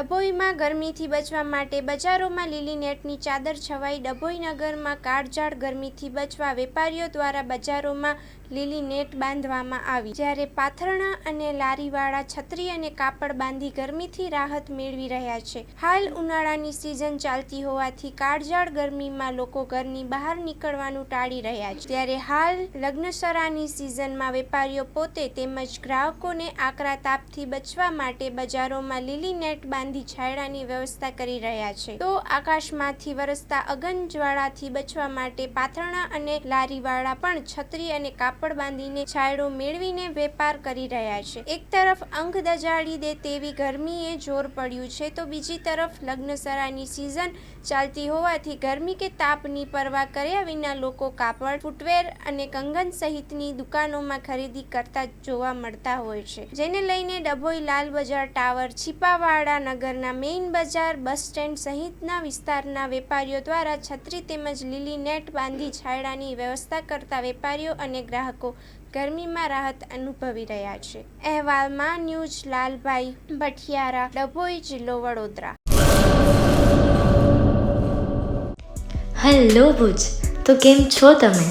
ડભોઈમાં ગરમીથી બચવા માટે બજારોમાં લીલી નેટની ચાદર છવાઈ ડભોઈ નગરમાં કાળઝાળ ગરમીથી બચવા વેપારીઓ દ્વારા બજારોમાં લીલી નેટ બાંધવામાં આવી. જ્યારે પાથરણા અને લારીવાળા છત્રી અને કાપડ બાંધી ગરમીથી રાહત મેળવી રહ્યા છે. હાલ ઉનાળાની સિઝન ચાલતી હોવાથી કાળઝાળ ગરમીમાં લોકો ઘરની બહાર નીકળવાનું ટાળી રહ્યા છે. ત્યારે હાલ લગ્નસરાની સિઝનમાં વેપારીઓ પોતે તેમજ ગ્રાહકોને આકરા તાપથી બચવા માટે બજારોમાં લીલી નેટ બાંધી છાયડાની વ્યવસ્થા કરી રહ્યા છે. તો આકાશમાંથી વરસતા અગનજ્વાળાથી બચવા માટે પાથરણા અને લારીવાળા પણ છત્રી અને કાપડ બાંધીને છાયડો મેળવીને વેપાર કરી રહ્યા છે. એક તરફ અંગ દજાડી દે તેવી ગરમીએ જોર પડ્યું છે, તો બીજી તરફ લગ્નસરાની સિઝન ચાલતી હોવાથી ગરમી કે તાપની પરવા કર્યા વિના લોકો કાપડ, ફૂટવેર અને કંગન સહિતની દુકાનોમાં ખરીદી કરતા જોવા મળતા હોય છે. જેને લઈને ડભોઈ લાલ બજાર ટાવર, છીપાવાડા નગરના મેઇન બજાર, બસ સ્ટેન્ડ સહિતના વિસ્તારના વેપારીઓ દ્વારા છત્રી તેમજ લીલી નેટ બાંધી છાયડાની વ્યવસ્થા કરતા વેપારીઓ અને ગ્રાહકો ગરમીમાં રાહત અનુભવી રહ્યા છે. અહેવાલમાં ન્યૂઝ, લાલભાઈ ભઠિયારા, ડભોઈ જિલ્લો વડોદરા. હેલો ભુજ, તો કેમ છો તમે?